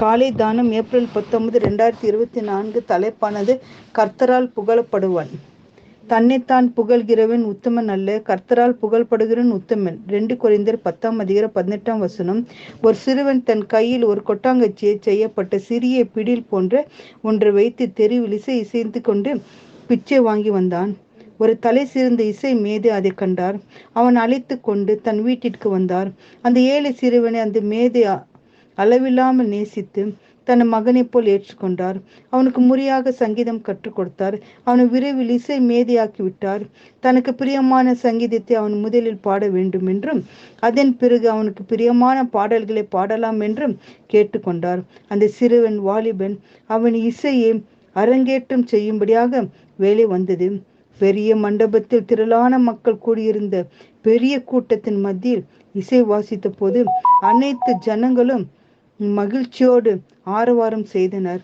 காலை தானம் ஏப்ரல் பத்தொன்பது ரெண்டாயிரத்தி இருபத்தி நான்கு தலைப்பானது கர்த்தரால் புகழப்படுவான். தன்னைத்தான் புகழ்கிறவன் உத்தமன் அல்ல கர்த்தரால் புகழ்படுகிறவன் உத்தமன். ரெண்டு குறைந்தர் பத்தாம் அதிகார பதினெட்டாம் வசனம் ஒரு சிறுவன் தன் கையில் ஒரு கொட்டாங்கச்சியை செய்யப்பட்ட சிறிய பிடில் போன்ற ஒன்றை வைத்து தெருவில் இசை இசைந்து கொண்டு பிச்சை வாங்கி வந்தான். ஒரு தலை சிறந்த இசை மேதை அதை கண்டார். அவன் அழைத்து கொண்டு தன் வீட்டிற்கு வந்தார். அந்த ஏழை சிறுவனை அந்த மேதை அளவில்லாமல் நேசித்து தன் மகனைப் போல் ஏற்றுக்கொண்டார். அவனுக்கு முறையாக சங்கீதம் கற்றுக் கொடுத்தார். அவனை விரைவில் இசை மேதையாக்கி விட்டார் தனக்கு பிரியமான சங்கீதத்தை அவன் முதலில் பாட வேண்டும் என்றும் அதன் பிறகு அவனுக்கு பிரியமான பாடல்களை பாடலாம் என்றும் கேட்டுக்கொண்டார் அந்த சிறுவன் வாலிபன் அவன் இசையை அரங்கேற்றம் செய்யும்படியாக வேலை வந்தது. பெரிய மண்டபத்தில் திரளான மக்கள் கூடியிருந்த பெரிய கூட்டத்தின் மத்தியில் இசை வாசித்த போது அனைத்து ஜனங்களும் மகிழ்ச்சியோடு ஆரவாரம் செய்தனர்.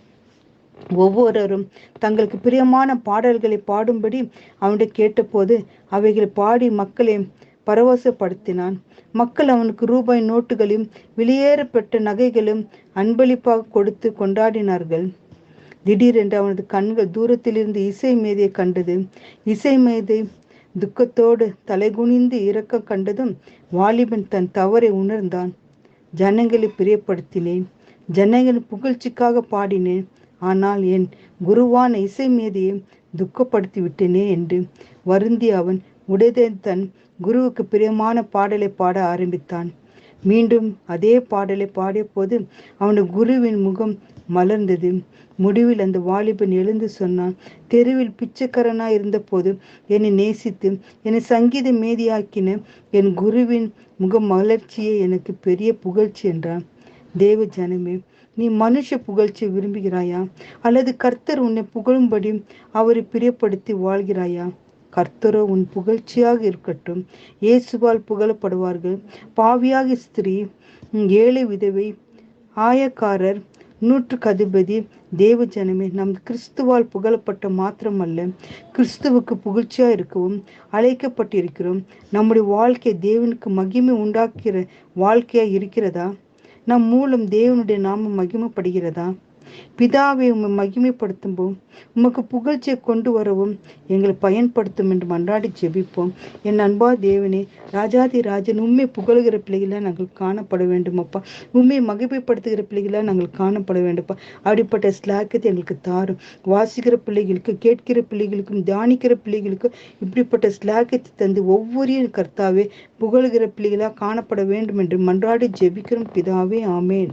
ஒவ்வொருவரும் தங்களுக்கு பிரியமான பாடல்களை பாடும்படி அவனிடம் கேட்டபோது அவைகளை பாடி மக்களை பரவசப்படுத்தினான். மக்கள் அவனுக்கு ரூபாய் நோட்டுகளையும் வெளியேறப்பட்ட நகைகளும் அன்பளிப்பாக கொடுத்து கொண்டாடினார்கள். திடீரென்று அவனது கண்கள் தூரத்திலிருந்து இசை மேதையை கண்டது. இசை மேதை துக்கத்தோடு தலைகுனிந்து இறக்க கண்டதும் வாலிபன் தன் தவறை உணர்ந்தான். ஜனங்களை பிரியப்படுத்தினேன். ஜனங்களின் புகழ்ச்சிக்காக பாடினேன். ஆனால் என் குருவான இசை மேதையை துக்கப்படுத்தி விட்டேனே என்று வருந்தி அவன் உடனே தன் குருவுக்கு பிரியமான பாடலை பாட ஆரம்பித்தான். மீண்டும் அதே பாடலை பாடிய போது அவனது குருவின் முகம் மலர்ந்தது. முடிவில் அந்த வாலிபன் எழுந்து சொன்னான் தெருவில் பிச்சைக்காரனாய் இருந்தபோது என்னை நேசித்து என்னை சங்கீத மேதியாக்கின என் குருவின் முக மலர்ச்சியே எனக்கு பெரிய புகழ்ச்சி என்றான். தேவ ஜனமே நீ மனுஷ புகழ்ச்சி விரும்புகிறாயா? அல்லது கர்த்தர் உன்னை புகழும்படி அவரை பிரியப்படுத்தி வாழ்கிறாயா? கர்த்தரோ உன் புகழ்ச்சியாக இருக்கட்டும். இயேசுவால் புகழப்படுவார்கள். பாவியாக ஸ்திரீ ஏழை விதவை ஆயக்காரர் நூற்றுக்கு அதிபதி தேவ ஜனமே நம் கிறிஸ்துவால் புகழப்பட்ட மாத்திரமல்ல கிறிஸ்துவுக்கு புகழ்ச்சியா இருக்கவும் அழைக்கப்பட்டிருக்கிறோம். நம்முடைய வாழ்க்கை தேவனுக்கு மகிமை உண்டாக்கிற வாழ்க்கையா இருக்கிறதா? நம் மூலம் தேவனுடைய நாமம் மகிமைப்படுகிறதா? பிதாவை உம்மை மகிமைப்படுத்தும்போம் உமக்கு புகழ்ச்சியை கொண்டு வரவும் எங்களை பயன்படுத்தும் என்று மன்றாடி ஜெபிப்போம். என் அன்பா தேவனே ராஜாதி ராஜன் உண்மை புகழுகிற பிள்ளைகளாக நாங்கள் காணப்பட வேண்டுமப்பா. உண்மையை உண்மை மகிமைப்படுத்துகிற பிள்ளைகளாக நாங்கள் காணப்பட வேண்டும்ப்பா அப்படிப்பட்ட ஸ்லாக்கத்தை எங்களுக்கு தாரும். வாசிக்கிற பிள்ளைகளுக்கு கேட்கிற பிள்ளைகளுக்கும் தியானிக்கிற பிள்ளைகளுக்கும் இப்படிப்பட்ட ஸ்லாக்கத்தை தந்து ஒவ்வொரு கர்த்தாவே புகழுகிற பிள்ளைகளாக காணப்பட வேண்டும் என்று மன்றாடி ஜெபிக்கிறோம். பிதாவே ஆமேன்.